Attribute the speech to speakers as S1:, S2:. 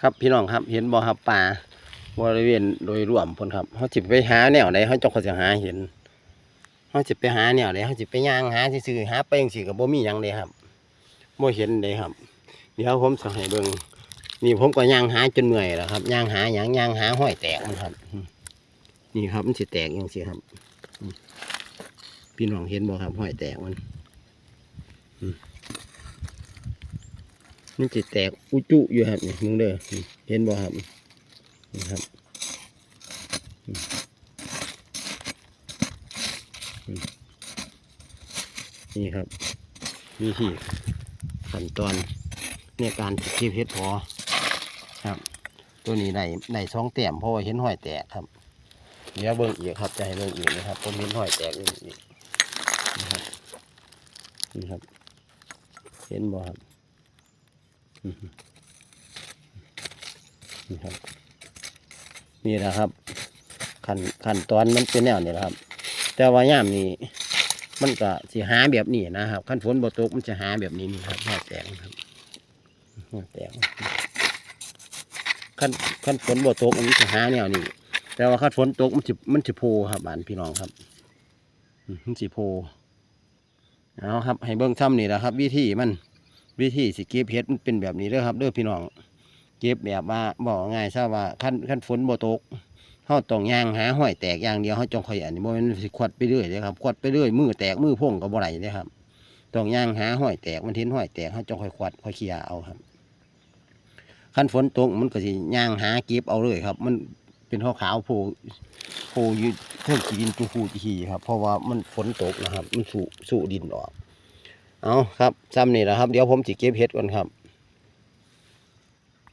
S1: ครับพี่น้องครับเห็นบ่ครับป่าบริเวณโดยรวมพนครับเขาจิบไปหาแนวใดเขาจงเขาจะหาเห็นเขาจิบไปหาแนวใดเขาจิบไปย่างหาซื่อหาไปจังซี่ก็บ่มียังเลยครับบ่เห็นเลยครับ เดี๋ยวผมจะให้เบิ่งนี่ผมก็ย่างหาจนเหนื่อยแล้วครับย่างหาหยังย่างหาห้อยแตกมันครับ นี่ครับมันสิแตกจังซี่ครับพี่น้องเห็นบ่ครับห้อยแตกมัน มันจะแตกอุจุอยู่ครับนี่มึงเด้อเห็นบ่ครับนี่ครับนี่ครับวิธีขั้นตอนในการเก็บเห็ดพอครับ ตัวนี้ได้ได้สองแต้มเพราะว่าเห็นห้อยแตกครับเดี๋ยวเบิ่งอีกครับจะให้เบิ่งอีกนะครับผมเห็นห้อยแตกอย่างนี่ครับนี่ครับ เห็นบ่ครับ นี่ครับ นี่แหละครับ ขั้นขั้นตอนมันเป็นแนวนี้แหละครับ แต่ว่าย่ามนี้มันก็สิหาแบบนี้นะครับขั้นฝนบ่ตกมันจะหาแบบนี้นี่ครับหัวแตกครับหัวแตกขั้นขั้นฝนบ่ตกมันจะหาแนวนี้แต่ว่าขั้นฝนตกมันจะมันจะโพครับบ้านพี่น้องครับมันสิโพเอาครับ ให้เบิ่งซ้ำนี่แหละครับ วิธีมัน วิธีสิเก็บเห็ดมันเป็นแบบนี้เด้อครับเด้อพี่น้อง เก็บแบบว่าบอกง่ายซะว่าขั้นขั้นฝนบ่ตกเฮาต้องยางหาห้อยแตกอย่างเดียวเฮาจงคอยอันนี้บ่ม่นสิขวดไปเรื่อยเด้อครับขวดไปเรื่อยมือแตกมือพ่งก็บ่ไหลเด้อครับต้องยางหาห้อยแตกมันเห็นห้อยแตกเฮาจงคอยขวดคอยเคลียร์เอาครับขั้นฝนตกมันก็สิยางหาเก็บเอาเลยครับ มันเป็นข้าวโผล่โผล่อยู่เทิงขี้ดินจูฟูจีครับ เพราะว่ามันฝนตกนะครับ มันสู่สู่ดินออก เอาครับซ้ำนี่แหละครับ เดี๋ยวผมจะเก็บเห็ดก่อนครับ